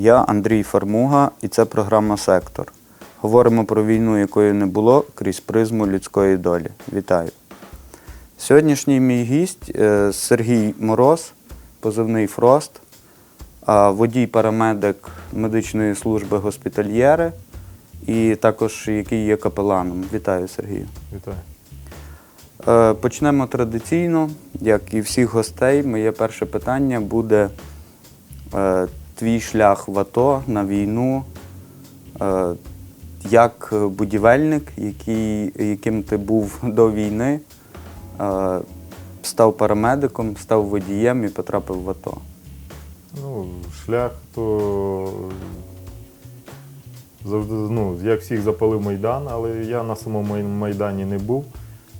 Я Андрій Фармуга, і це програма Сектор. Говоримо про війну, якої не було крізь призму людської долі. Вітаю. Сьогоднішній мій гість е, Сергій Мороз, позивний Фрост, водій-парамедик медичної служби госпітальєри і також який є капеланом. Вітаю, Сергію. Вітаю. Е, Почнемо традиційно, як і всіх гостей. Моє перше питання буде е, твій шлях в АТО на війну, е, як будівельник, який, яким ти був до війни, е, став парамедиком, став водієм і потрапив в АТО. Ну, шлях то завжди, ну, як всіх запалив Майдан, але я на самому Майдані не був.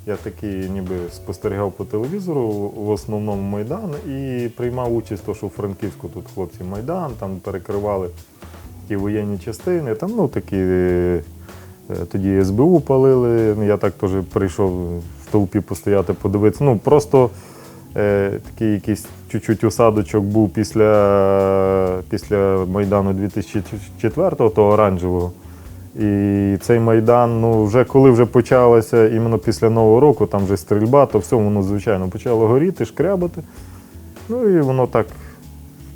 Я такий ніби спостерігав по телевізору, в основному Майдан, і приймав участь, то, що у Франківську тут хлопці Майдан, там перекривали ті воєнні частини, там ну такі. е, Тоді СБУ палили. Я так теж прийшов в толпі постояти, подивитися. Ну просто е, такий якийсь чуть-чуть осадочок був після, після Майдану 2004-го, того оранжевого. І цей Майдан, ну вже коли вже почалося іменно після Нового року, там вже стрільба, то все воно, звичайно, почало горіти, шкрябати. Ну і воно так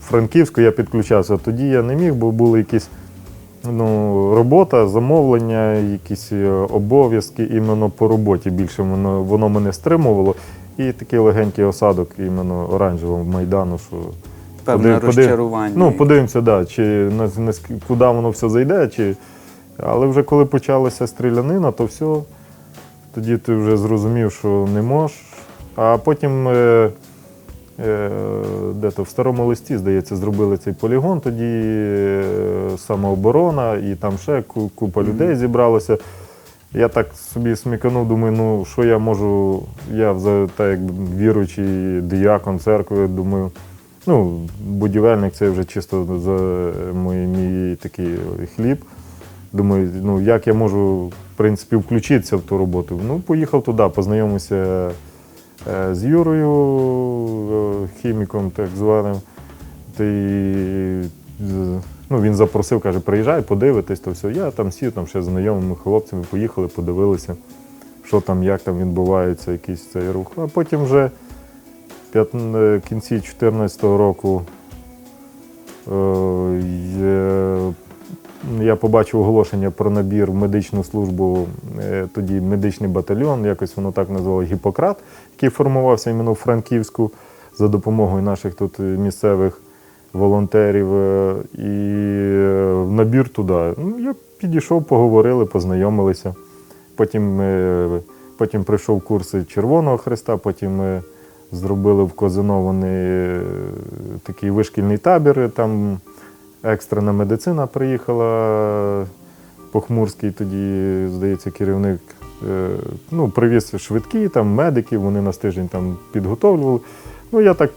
Франківську я підключався. Тоді я не міг, бо були якісь ну, робота, замовлення, якісь е, обов'язки іменно по роботі. Більше воно, воно мене стримувало. І такий легенький осадок іменно оранжевого майдану, що Певне Подив- подив- розчарування. Ну, подивимося, да, чи на, на, куди воно все зайде. Чи... Але вже коли почалася стрілянина, то все, тоді ти вже зрозумів, що не можеш. А потім е, е, де-то в старому листі, здається, зробили цей полігон, тоді е, самооборона, і там ще купа людей зібралося. Я так собі сміканув, думаю, ну що я можу, я так як віруючий діякон церкви, думаю, ну, будівельник це вже чисто за мій, мій такий хліб. Думаю, ну як я можу, в принципі, включитися в ту роботу. Ну, поїхав туди, познайомився е, з Юрою, е, хіміком, так званим. З- ну, він запросив, каже, приїжджай, подивитись, то все. Я там сів, там ще з знайомими хлопцями, поїхали, подивилися, що там, як там відбувається, якийсь цей рух. А потім вже в е, кінці 2014 року я побачив оголошення про набір в медичну службу, е, тоді медичний батальйон, якось воно так називало Гіппократ, який формувався іменно в Франківську за допомогою наших тут місцевих волонтерів. е, І е, набір туди. Ну, я підійшов, поговорили, познайомилися. Потім, потім прийшов курси Червоного Христа, потім ми зробили в Козино е, такий вишкільний табір. Там екстрена медицина приїхала. Похмурський тоді, здається, керівник е, ну, привіз швидкі, там медиків, вони нас тиждень там підготовлювали. Ну, я так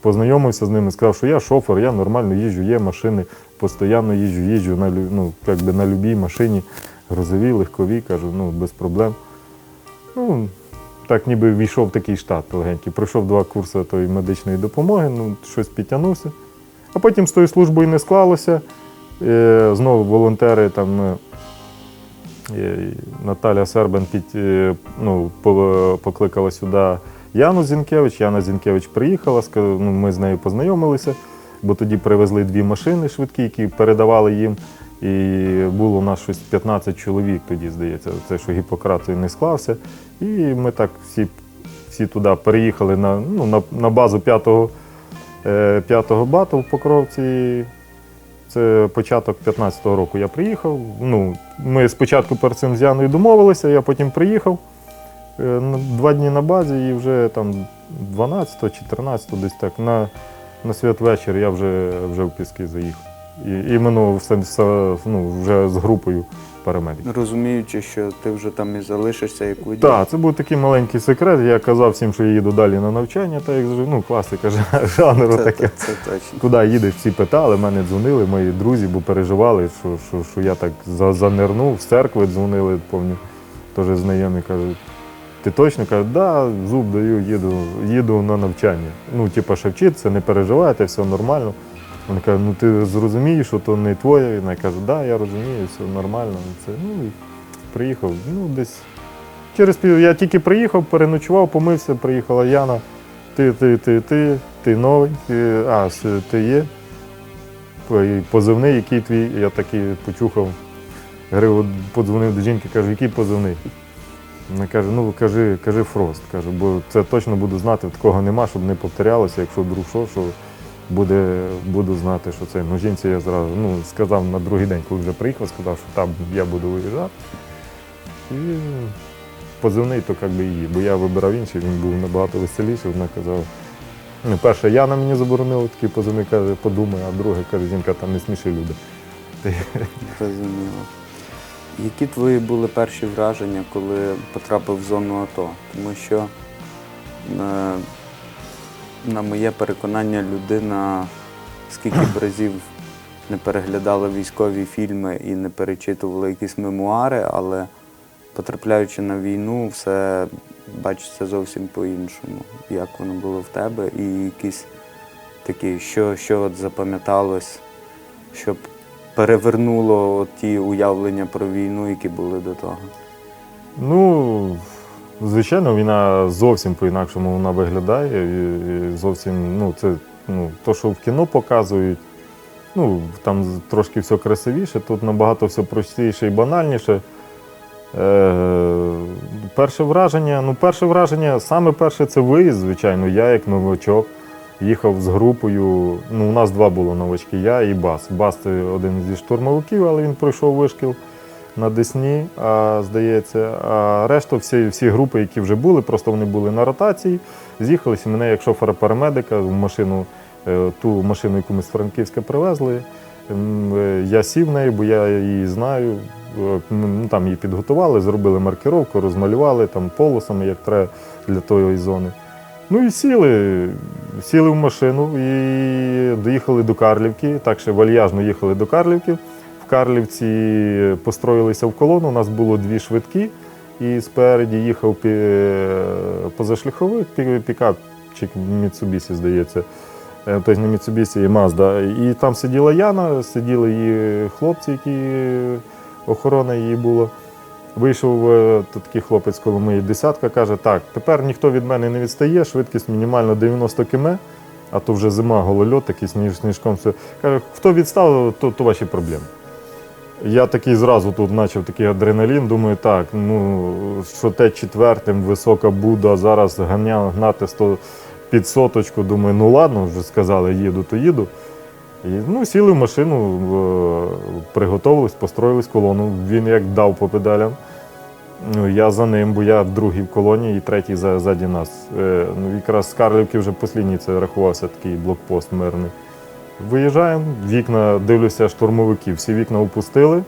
познайомився з ними, сказав, що я шофер, я нормально їжджу, є машини, постійно їжджу, їжджу на, ну, як би на любій машині, грузовій, легковій, кажу, ну, без проблем. Ну, так ніби війшов в такий штат легенький. Пройшов два курси тої медичної допомоги, ну, щось підтягнувся. А потім з тою службою не склалося. Е, Знову волонтери там. е, е, Наталя Сербан під, ну, покликала сюди Яну Зінкевич. Яна Зінкевич приїхала, ну, ми з нею познайомилися, бо тоді привезли дві машини швидкі, які передавали їм. І було у нас щось 15 чоловік тоді, здається, це що Гіппократ не склався. І ми так всі, всі туди переїхали на, ну, на, на базу 5-го, е, 5-го бату в Покровці. Це початок 15-го року я приїхав. Ну, ми спочатку перед цим з Яною домовилися, я потім приїхав. е, Два дні на базі і вже там 12-14 десь так на, на святвечір я вже, вже в Піски заїхав. І, іменно все, ну, вже з групою парамедиків. Розуміючи, що ти вже там і залишишся як водій. Так, це був такий маленький секрет. Я казав всім, що я їду далі на навчання, так як ну, класика жанру це, таке. це, це точно. Куди їдеш? Всі питали, мене дзвонили, мої друзі, бо переживали, що, що, що я так занирнув, з церкви дзвонили, пам'ятаю, теж знайомі кажуть. Ти точно каже, да, зуб даю, їду, їду на навчання. Ну, типу, ще вчитися, не переживайте, все нормально. Вона каже, ну ти зрозумієш, що то не твоє. Вона каже, да, я розумію, все нормально. Це, ну, і приїхав. Ну, десь через пів. Я тільки приїхав, переночував, помився, приїхала Яна. Ти, ти, ти, ти, ти новий, ти, а, ти є. По- Позивний, який твій, я такий почухав. Говорив, подзвонив до жінки, кажу, який позивний? Вона каже, ну кажи, кажи Фрост. Каже, бо це точно буду знати, такого нема, щоб не повторялося, якщо вдруг що, що буде, буду знати, що це. Ну, жінці я зразу ну, сказав на другий день, коли вже приїхав, сказав, що там я буду виїжджати. І позивний, то як би її, бо я вибирав інший, він був набагато веселіший. Вона казала, ну, перша Яна мені заборонила такий позивний, каже, подумай, а друге каже, жінка, там не сміші люди. Зрозуміло. Які твої були перші враження, коли потрапив в зону АТО? Тому що, е, на моє переконання, людина скільки б разів не переглядала військові фільми і не перечитувала якісь мемуари, але потрапляючи на війну, все бачиться зовсім по-іншому. Як воно було в тебе, і якісь такі, що, що от запам'яталось, щоб перевернуло ті уявлення про війну, які були до того. Ну, звичайно, війна зовсім по-інакшому вона виглядає. І, зовсім, ну, це ну, то, що в кіно показують, ну, там трошки все красивіше, тут набагато все простіше і банальніше. Е, перше враження, ну, перше враження, саме перше це виїзд, звичайно. Я як новачок їхав з групою. Ну, у нас два було новачки, я і Бас. Бас це один зі штурмовиків, але він пройшов вишкіл на Десні, а, здається. А решта, всі, всі групи, які вже були, просто вони були на ротації. З'їхалися мене як шофера-парамедика в машину, е, ту машину, яку ми з Франківська привезли. Е, Я сів в неї, бо я її знаю. Е, Ну, там її підготували, зробили маркировку, розмалювали там полосами, як треба для тої зони. Ну і сіли, сіли в машину і доїхали до Карлівки. Так ще вальяжно їхали до Карлівки. Карлівці построїлися в колону. У нас було дві швидкі, і спереді їхав пі- позашляховик, пі- пікапчик Mitsubishi, здається. Е, Тобто не Mitsubishi, а Mazda. І там сиділа Яна, сиділи її хлопці, які охорона її була. Вийшов е, такий хлопець коло моєї десятка, каже, так, тепер ніхто від мене не відстає, швидкість мінімально 90 км, а то вже зима, голольот, такий сніж, сніжком. Все. Каже, хто відстав, то, то ваші проблеми. Я такий зразу тут почав такий адреналін, думаю, так, ну, що те четвертим, висока Буда, зараз ганя, гнати 100 під соточку, думаю, ну ладно, вже сказали, їду, то їду. І, ну, сіли в машину, приготувались, построїлись колону. Він як дав по педалям. Ну, я за ним, бо я другий в колоні і третій за, ззаді нас. Е, ну, якраз з Карлівки вже послідній це рахувався такий блокпост мирний. Виїжджаємо, вікна, дивлюся, штурмовики, всі вікна опустили.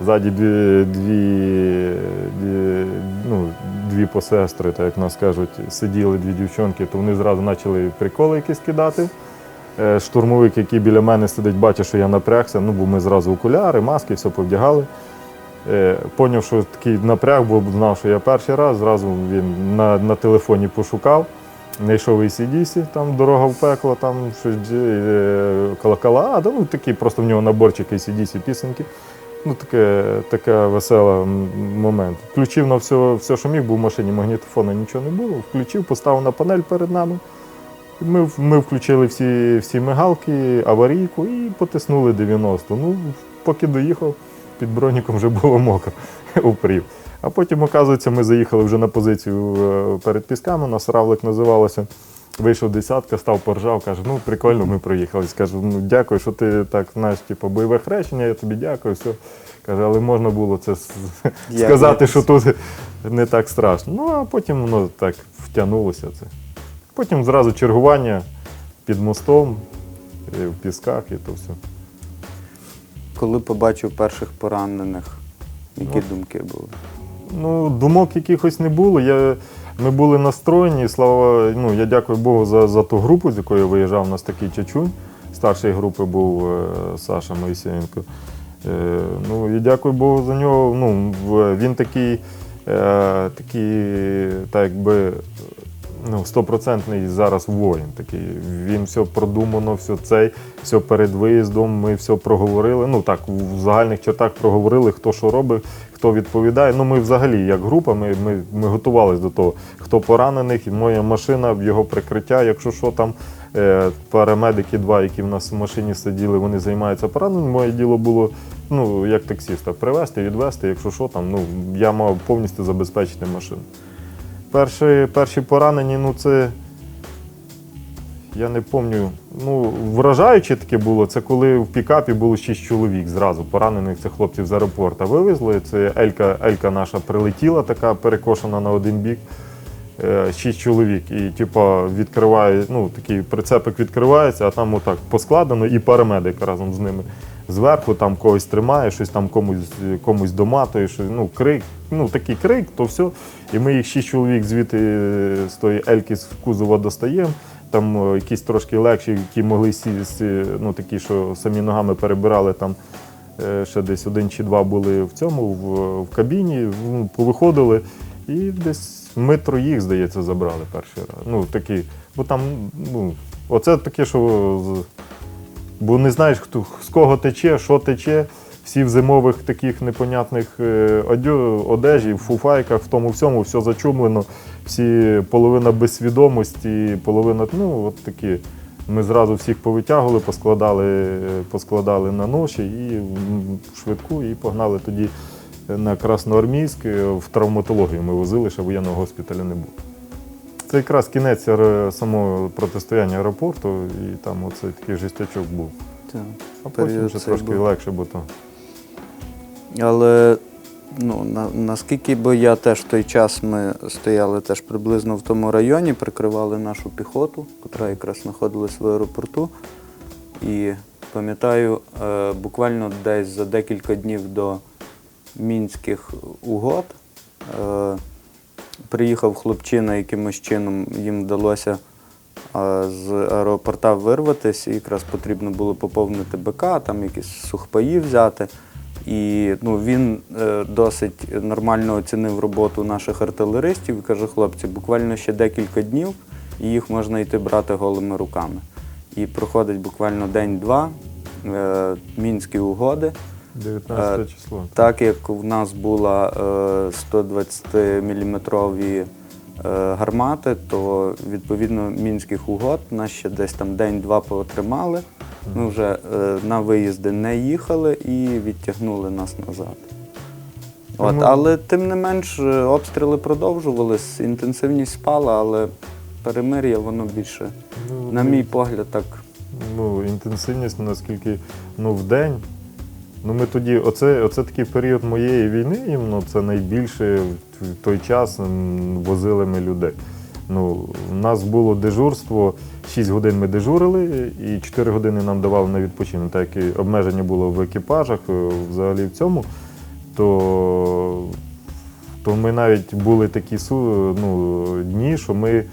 Ззаді дві, дві, дві, ну, дві посестри, так як нас кажуть, сиділи дві дівчонки, то вони зразу почали приколи якісь кидати. Е, Штурмовик, який біля мене сидить, бачить, що я напрягся, ну, бо ми зразу окуляри, маски, все повдягали. Е, Поняв, що такий напряг, бо знав, що я перший раз, зразу він на, на телефоні пошукав, знайшов ACDC, там дорога в пекло, там щось е, колокола, а, ну такий просто в нього наборчик ACDC пісеньки. Ну, таке, таке весела момент. Включив на все, все, що міг, бо в машині магнітофона нічого не було. Включив, поставив на панель перед нами. Ми, ми включили всі, всі мигалки, аварійку і потиснули 90. Ну, поки доїхав, під броніком вже було мокро, упрів. А потім, оказується, ми заїхали вже на позицію е, перед пісками, у нас равлик називалося. Вийшов десятка, став поржав, каже, ну прикольно, ми проїхали. Скажу, ну дякую, що ти так знаєш, типу, бойове хрещення, я тобі дякую, все. Каже, але можна було це Я сказати, що тут не так страшно. Ну, а потім воно так втягнулося це. Потім зразу чергування під мостом, і в пісках і то все. Коли побачив перших поранених, які Ну. думки були? Ну, думок якихось не було. Я, ми були настроєні. Слава, ну, я дякую Богу за, за ту групу, з якою я виїжджав. У нас такий чачунь. Старшої групи був е, Саша Моїсеєнко. Е, ну, і дякую Богу за нього. Ну, він такий, е, такий, так якби, ну, стопроцентний зараз воїн такий. Він все продумано, все цей, все перед виїздом. Ми все проговорили. Ну так, в загальних чертах проговорили, хто що робить, хто відповідає. Ну, ми взагалі, як група, ми, ми, ми готувалися до того, хто поранених, моя машина, його прикриття, якщо що там. е, Парамедики, два, які в нас в машині сиділи, вони займаються пораненими. Моє діло було ну, як таксіста, привезти, відвезти, якщо що там. Ну, я мав повністю забезпечити машину. Перші, перші поранені, ну це. Я не пам'ятаю. Ну, вражаюче таке було, це коли в пікапі було 6 чоловік зразу поранених, це хлопців з аеропорта вивезли. Це Елька, Елька наша прилетіла, така перекошена на один бік. Е, Шість чоловік. І типу, відкриває, ну, такий прицепик відкривається, а там отак поскладено, і парамедик разом з ними. Зверху там когось тримає, щось там комусь, комусь доматує, щось, ну, крик, ну такий крик, то все. І ми їх шість чоловік звідти е, з тої ельки з кузова достаємо. Там е, якісь трошки легші, які могли сісти, ну такі, що самі ногами перебирали там. е, Ще десь один чи два були в цьому, в, в кабіні, ну, повиходили, і десь ми троїх, здається, забрали перший раз. Ну, такі, бо там, ну, оце таке, що бо не знаєш, хто з кого тече, що тече. Всі в зимових таких непонятних е, одежі, в фуфайках, в тому всьому, все зачумлено. Всі половина без свідомості, половина, ну, от такі. Ми зразу всіх повитягували, поскладали, е, поскладали на ноші і в швидку і погнали тоді на Красноармійськ е, в травматологію. Ми возили, ще воєнного госпіталя не було. Це якраз кінець самого протистояння аеропорту, і там оцей такий жестячок був. Так. А потім вже трошки був. легше, бо то. Але ну, на, наскільки бо я теж в той час ми стояли теж приблизно в тому районі, прикривали нашу піхоту, яка якраз знаходилась в аеропорту. І пам'ятаю, е, буквально десь за декілька днів до мінських угод е, приїхав хлопчина, якимось чином їм вдалося е, з аеропорта вирватися, і якраз потрібно було поповнити БК, там якісь сухпаї взяти. І ну, він е, досить нормально оцінив роботу наших артилеристів і каже, хлопці, буквально ще декілька днів, і їх можна йти брати голими руками. І проходить буквально день-два, е, мінські угоди. 19 Е, число. Так як в нас була е, 120-мм е, гармати, то відповідно мінських угод нас ще десь там день-два потримали. Ми вже е, на виїзди не їхали і відтягнули нас назад. От, але тим не менш е, обстріли продовжувались, інтенсивність спала, але перемир'я воно більше, Ну, на мій погляд, так. ну, інтенсивність, наскільки ну, в день. Ну, ми тоді, оце, оце такий період моєї війни, іменно це найбільше в той час возили ми людей. Ну, у нас було дежурство, 6 годин ми дежурили, і 4 години нам давали на відпочинок. Так як обмеження було в екіпажах, е, взагалі в цьому, то, то ми навіть були такі ну, дні, що ми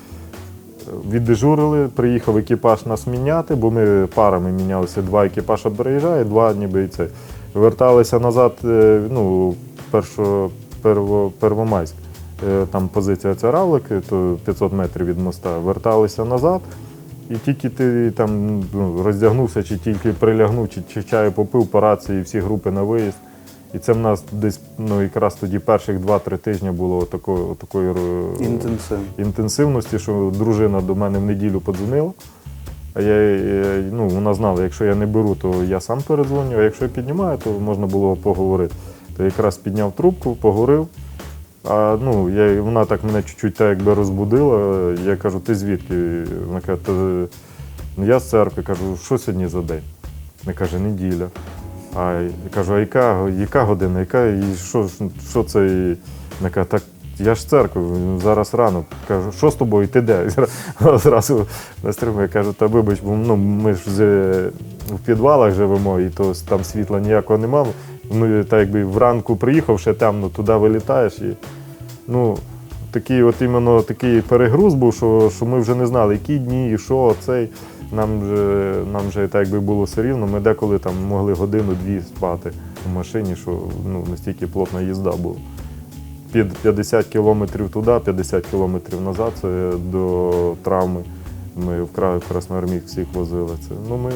віддежурили, приїхав екіпаж нас міняти, бо ми парами мінялися. Два екіпажа приїжджає, два ніби і це. Верталися назад, е, ну, першо, перво, Первомайськ. Е, Там позиція це равлики, то 500 метрів від моста. Верталися назад. І тільки ти там ну, роздягнувся, чи тільки прилягнув, чи, чи чаю попив по рації, всі групи на виїзд. І це в нас десь ну, якраз тоді перших 2-3 тижні було такої, такої е, Інтенсивно. інтенсивності, що дружина до мене в неділю подзвонила. А я, ну, вона знала, якщо я не беру, то я сам передзвоню, а якщо я піднімаю, то можна було поговорити. То якраз підняв трубку, поговорив. А ну, я, вона так мене чуть-чуть так якби розбудила. Я кажу, ти звідки? Вона каже, «Та, ну, я з церкви кажу, що сьогодні за день? Вона каже, неділя. А я кажу, а яка, яка година? Яка, і що, що це? І Вона каже, так я ж з церкви, зараз рано. Кажу, що з тобою, ти де? Вона Зразу настримує, кажу, та вибач, бо ну, ми ж в підвалах живемо, і то там світла ніякого немає. Ну, так якби вранку приїхав, ще темно, туди вилітаєш. І, ну, такий от іменно такий перегруз був, що, що ми вже не знали, які дні, і що, цей. Нам вже, нам вже так якби було все рівно. Ми деколи там могли годину-дві спати в машині, що ну, настільки плотна їзда була. під 50 кілометрів туди, 50 кілометрів назад. Це до травми. Ми в Кра- Красноармійськ всіх возили. Це, ну, ми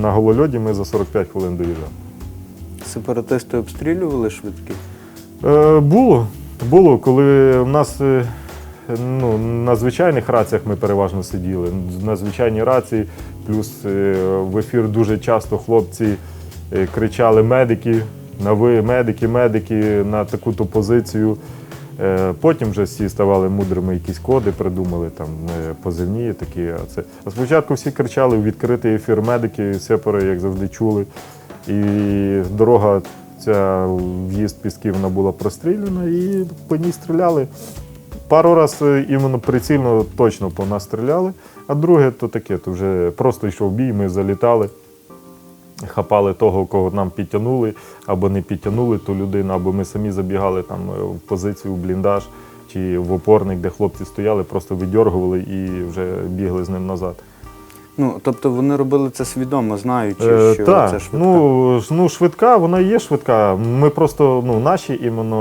на голольоді ми за 45 хвилин доїжджали. Сепаратисти обстрілювали швидкі? Е, було. Було, коли в нас е, ну, на звичайних раціях ми переважно сиділи. На звичайній рації, плюс е, в ефір дуже часто хлопці е, кричали медики, на медики, медики на таку-то позицію. Потім вже всі ставали мудрими, якісь коди придумали, там позивні такі. А, це. а спочатку всі кричали у відкритий ефір медики, сепари, як завжди, чули. І дорога, ця в'їзд пісків вона була простріляна, і по ній стріляли. Пару раз е, іменно прицільно точно по нас стріляли, а друге то таке, то вже просто йшов бій, ми залітали, хапали того, кого нам підтягнули, або не підтягнули ту людину, або ми самі забігали там е, в позицію, в бліндаж чи в опорник, де хлопці стояли, просто видьоргували і вже бігли з ним назад. Ну, тобто вони робили це свідомо, знаючи, Е, що так, це швидка. ну, ну, швидка, вона є швидка. Ми просто, ну, наші іменно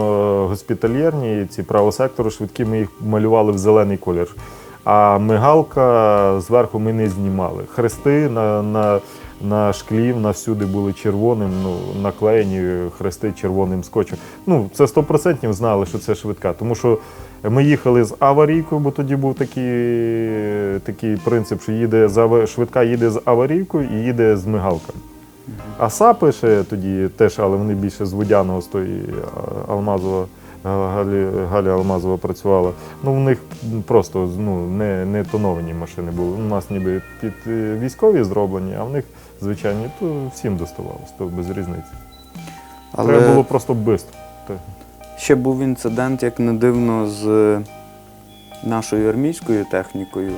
госпітальєрні, ці правосектору швидкі, ми їх малювали в зелений колір. А мигалка зверху ми не знімали. Хрести на, на, на шклі на всюди були червоним, ну, наклеєні хрести червоним скотчем. Ну, це 100% знали, що це швидка. Тому що ми їхали з аварійкою, бо тоді був такий, такий принцип, що їде з швидка їде з аварійкою і їде з мигалками. А САПи ще тоді теж, але вони більше з Водяного, з тої Алмазова, Га- Галі, Галя Алмазова працювала. Ну, в них просто ну, не, не тоновані машини були. У нас ніби під е, військові зроблені, а в них звичайні, то всім доставалось, то без різниці. Але Треба було просто швидко. Ще був інцидент, як не дивно, з нашою армійською технікою.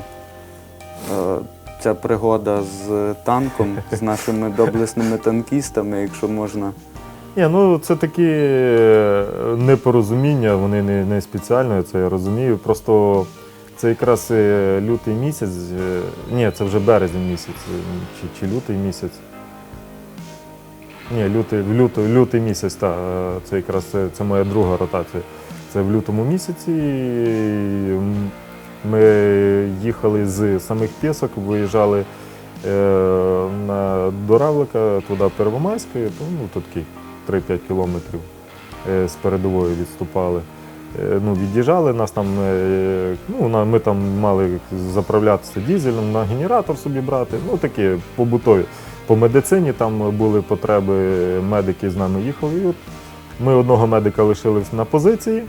Е, Ця пригода з танком, з нашими доблесними танкістами, якщо можна. Ні, ну це такі е, непорозуміння, вони не, не спеціально, це я розумію. Просто це якраз е, лютий місяць, ні, це вже березень місяць, чи, чи лютий місяць. Ні, лютий, лютий, лютий місяць, так, це якраз це, це моя друга ротація. Це в лютому місяці. Ми їхали з самих Пєсок, виїжджали е, на, до Равлика, туди Первомайське, ну, такий 3-5 кілометрів е, з передової відступали. Е, Ну, від'їжджали, нас там, е, ну, ми там мали заправлятися дізелем, на генератор собі брати, ну такі побутові. По медицині там були потреби, медики з нами їхали. Ми одного медика лишили на позиції.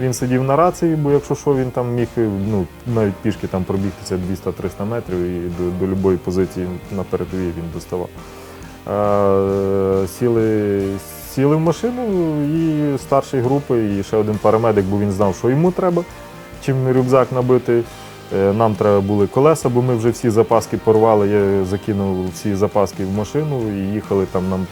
Він сидів на рації, бо якщо що, він там міг ну, навіть пішки там пробігтися 200-300 метрів і до, до будь-якої позиції на передовій він доставав. А, сіли, сіли в машину і старшої групи, і ще один парамедик, бо він знав, що йому треба, чим рюкзак набити. Е, Нам треба були колеса, бо ми вже всі запаски порвали. Я закинув всі запаски в машину і їхали там. Нам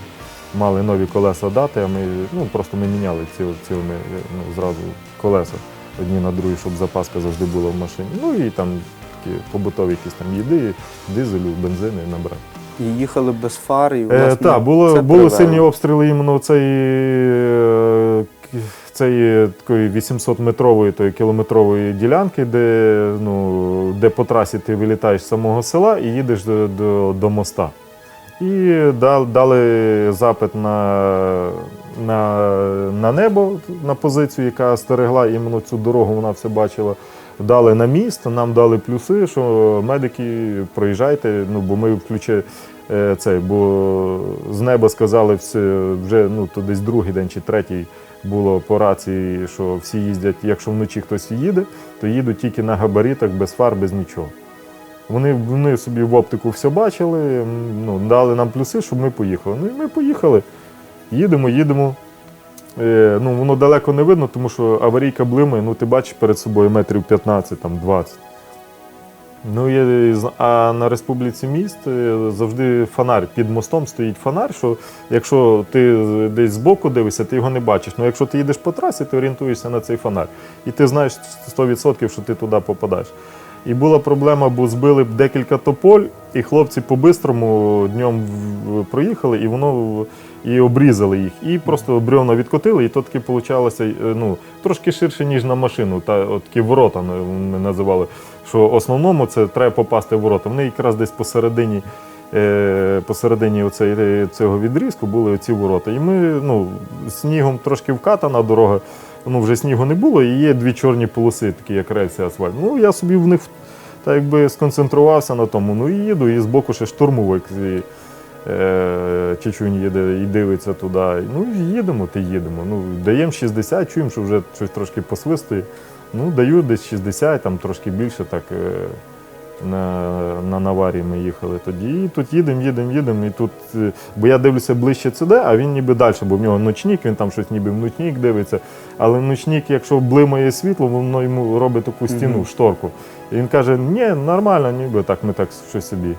мали нові колеса дати, а ми ну, просто ми міняли ціл, цілими е, ну, зразу колеса одні на другі, щоб запаска завжди була в машині. Ну і там такі побутові якісь там їди, дизелю, бензини набрати. І їхали без фар, і Е, власне, так, було, це були сильні обстріли іменно цієї цієї такої 800-метрової тої кілометрової ділянки, де, ну, де по трасі ти вилітаєш з самого села і їдеш до, до, до моста. І дали запит на, на, на небо, на позицію, яка стерегла іменно цю дорогу, вона все бачила. Дали на міст, нам дали плюси, що медики проїжджайте, ну бо ми включили е, цей, бо з неба сказали все, вже ну, то десь другий день чи третій було по рації, що всі їздять, якщо вночі хтось їде, то їдуть тільки на габаритах, без фар, без нічого. Вони, вони собі в оптику все бачили, ну, дали нам плюси, щоб ми поїхали. Ну і ми поїхали. Їдемо, їдемо. Е, ну, воно далеко не видно, тому що аварійка блимає, ну ти бачиш перед собою метрів 15, там 20. Ну, з- а на Республіці міст е, завжди фонарь. Під мостом стоїть фонарь, що якщо ти десь збоку дивишся, ти його не бачиш. Ну якщо ти їдеш по трасі, ти орієнтуєшся на цей фонарь. І ти знаєш 100%, що ти туди попадаєш. І була проблема, бо збили декілька тополь, і хлопці по-бистрому днем проїхали, і воно і обрізали їх. І просто бревна відкотили, і то таки получалося ну, трошки ширше, ніж на машину. Та, от такі ворота ми називали. Що в основному це треба попасти в ворота. Вони якраз десь посередині. Е, посередині оцей, е, цього відрізку були ці ворота. І ми ну, снігом трошки вкатана дорога, ну вже снігу не було, і є дві чорні полоси, такі як рельси асфальт. Ну я собі в них так якби сконцентрувався на тому. Ну і їду, і збоку ще штурмовик е, Чечунь їде і дивиться туди. Ну їдемо, ти їдемо. Ну, даємо 60, чуємо, що вже щось трошки посвистує. Ну, даю десь 60, там трошки більше так. Е, на, на наварі ми їхали тоді. І тут їдемо, їдемо, їдемо. І тут, е, бо я дивлюся ближче сюди, а він ніби далі, бо в нього ночник, він там щось ніби в ночник дивиться. Але ночник, якщо блимає світло, воно йому робить таку стіну, Мгм. шторку. І він каже, ні, нормально, ніби так, ми так щось собі.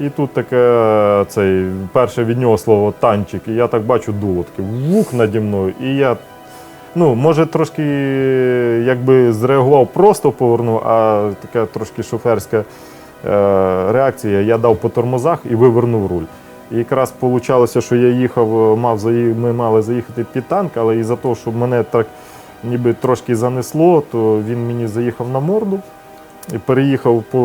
І тут таке цей, перше від нього слово танчик, і я так бачу дуло, таке вук наді мною. І я ну, може, трошки якби зреагував, просто повернув, а така трошки шоферська е, реакція. Я дав по тормозах і вивернув руль. І якраз вийшло, що я їхав, е, мав ми мали заїхати під танк, але із-за того, що мене так ніби трошки занесло, то він мені заїхав на морду. І переїхав по,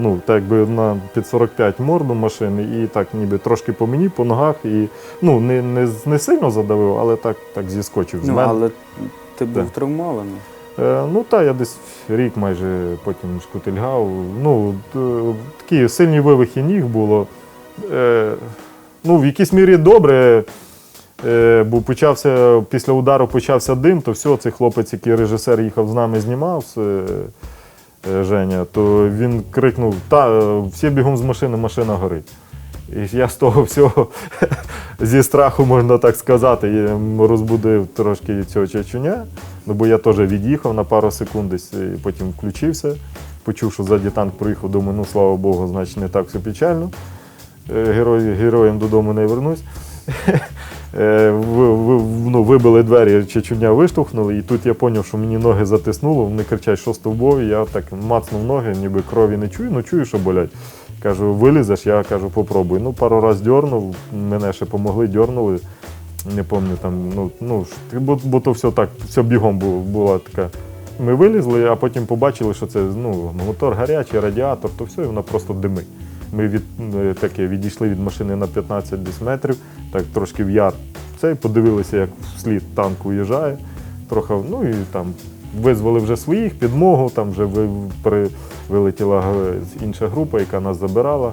ну, так якби на під 45 морду машини, і так ніби трошки по мені, по ногах, і ну, не, не, не сильно задавив, але так, так зіскочив з Ну, мене. але ти був Так. травмований. Е, ну так, я десь рік майже потім шкутильгав. Ну, такі сильні вивихи ніг було. Е, ну, в якійсь мірі добре. Е, бо почався, після удару почався дим, то все, цей хлопець, який режисер їхав з нами, знімав. Е, Женя, то він крикнув: та е, всі бігом з машини, машина горить. І я з того всього зі страху, можна так сказати, розбудив трошки цього чечуня. Ну, бо я теж від'їхав на пару секунд, і потім включився. Почув, що ззаді танк проїхав, думаю, ну слава Богу, значить не так все печально. Е, Герой, героєм додому не вернусь. Е, ну, вибили двері, чечуня виштовхнули, і тут я зрозумів, що мені ноги затиснуло, вони кричать, що стовбові. Я так мацнув ноги, ніби крові не чую, ну чую, що болять. Кажу, вилізеш, я кажу, попробуй. Ну, пару разів дьорнув, мене ще помогли, дьорнули. Не пам'ятаю там, ну, ну, бо, бо то все так, все бігом було, була така. Ми вилізли, а потім побачили, що це ну, мотор гарячий, радіатор, то все, і вона просто димить. Ми від, е, таке, відійшли від машини на 15 десь метрів, так трошки в яр. Цей подивилися, як вслід танк уїжджає. Трохи, ну і там визвали вже своїх, підмогу, там вже вилетіла е, інша група, яка нас забирала.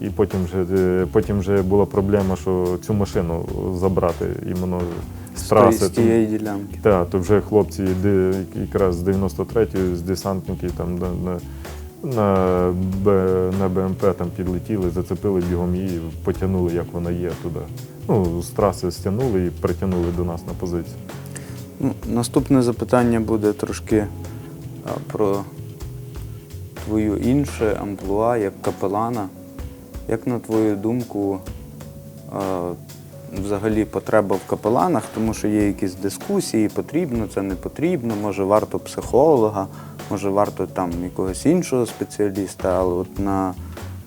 І потім вже, е, потім вже була проблема, що цю машину забрати іменно з З траси. з тієї ділянки. Так, то вже хлопці якраз з 93-ї, з десантники там на, на, БМП там підлетіли, зацепили бігом її, потягнули, як вона є туди. Ну, з траси стягнули і притягнули до нас на позицію. Наступне запитання буде трошки про твою інше амплуа як капелана. Як на твою думку, взагалі потреба в капеланах, тому що є якісь дискусії, потрібно, це не потрібно, може варто психолога, може варто там якогось іншого спеціаліста, але от на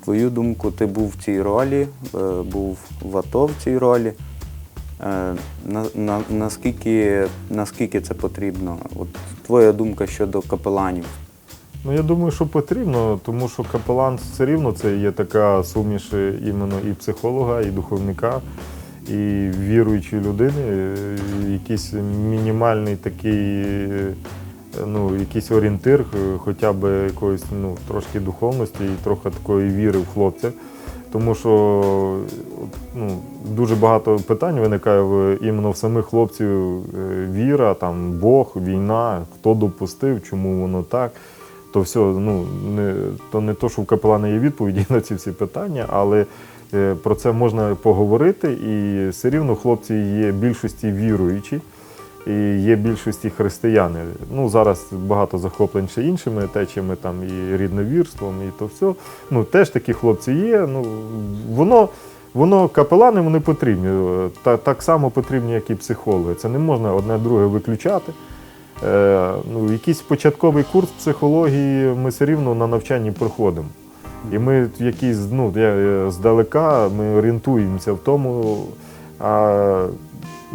твою думку, ти був в цій ролі, е, був в АТО в цій ролі. Е, На, на, наскільки, наскільки це потрібно? От твоя думка щодо капеланів. Ну, я думаю, що потрібно, тому що капелан все рівно це є така суміш е, іменно і психолога, і духовника, і віруючої людини. Якийсь мінімальний такий, ну, якийсь орієнтир, е, хоча б якоїсь ну, трошки духовності і трохи такої віри в хлопця. Тому що ну, дуже багато питань виникає в, іменно в самих хлопців е, віра, там, Бог, війна, хто допустив, чому воно так. То все, ну, не, то не то, що в капелана є відповіді на ці всі питання, але е, про це можна поговорити, і все рівно хлопці є більшості віруючі, і є більшості християни. Ну, зараз багато захоплень ще іншими течіями, там і рідновірством, і то все. Ну, теж такі хлопці є. Ну, воно, воно капелани вони потрібні. Та, так само потрібні, як і психологи. Це не можна одне друге виключати. Е, ну, якийсь початковий курс психології ми все рівно на навчанні проходимо. І ми якісь, ну, е, здалека ми орієнтуємося в тому, А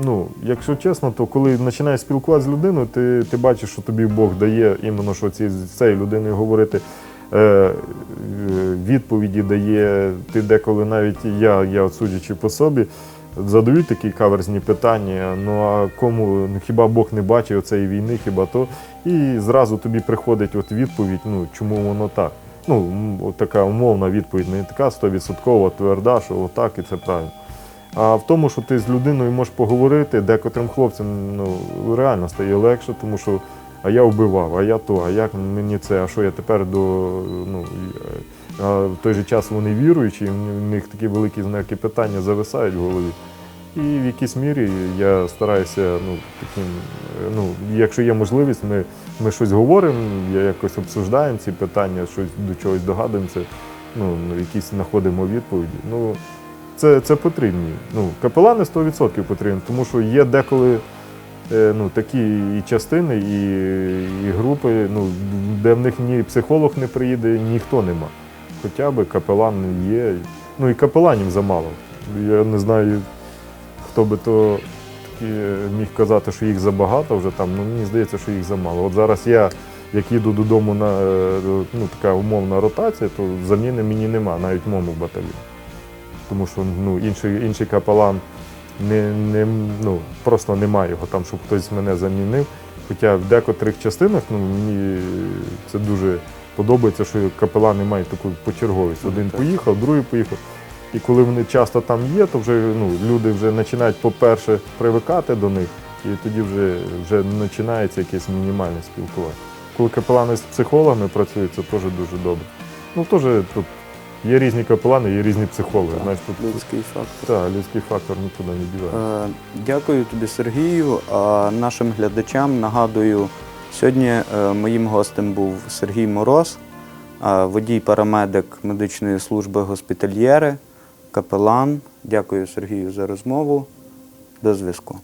ну, якщо чесно, то коли починаєш спілкуватися з людиною, ти, ти бачиш, що тобі Бог дає іменно, що ці, з цією людиною говорити. Е, е, відповіді дає, ти деколи навіть я, я судячи по собі, задаю такі каверзні питання. Ну а кому ну, хіба Бог не бачив цієї війни, хіба то? І зразу тобі приходить от відповідь, ну чому воно так. Ну, от така умовна відповідь, не така стовідсоткова, тверда, що отак і це правильно. А в тому, що ти з людиною можеш поговорити, декотрим хлопцям ну, реально стає легше, тому що а я вбивав, а я то, а як мені це, а що я тепер до. Ну, а в той же час вони віруючі, і в них такі великі знаки питання зависають в голові. І в якійсь мірі я стараюся, ну, таким, ну, якщо є можливість, ми, ми щось говоримо, я якось обсуждаємо ці питання, щось до чогось догадуємося, ну, якісь знаходимо відповіді. Ну, це, це потрібні. Ну, капелани 100% потрібні, тому що є деколи е, ну, такі і частини, і, і групи, ну, де в них ні психолог не приїде, ніхто нема. Хоча б капелан є. Ну і капеланів замало. Я не знаю, хто би то таки міг казати, що їх забагато вже там. Ну мені здається, що їх замало. От зараз я, як їду додому на е, ну, така умовна ротація, то заміни мені нема, навіть в моєму батальйоні. Тому що ну, інший, інший капелан не, не, ну, просто немає його там, щоб хтось мене замінив. Хоча в декотрих частинах ну, мені це дуже подобається, що капелани мають таку почерговість. Один Так. поїхав, другий поїхав. І коли вони часто там є, то вже ну, люди вже починають, по-перше, привикати до них, і тоді вже, вже починається якесь мінімальне спілкування. Коли капелани з психологами працюють, це теж дуже добре. Ну, теж тут є різні капелани, є різні психологи. Знаєш, тут Людський фактор. так, людський фактор нікуди не діває. Е, Дякую тобі, Сергію. А нашим глядачам нагадую, сьогодні е, моїм гостем був Сергій Мороз, е, водій-парамедик медичної служби госпітальєри, капелан. Дякую Сергію за розмову. До зв'язку.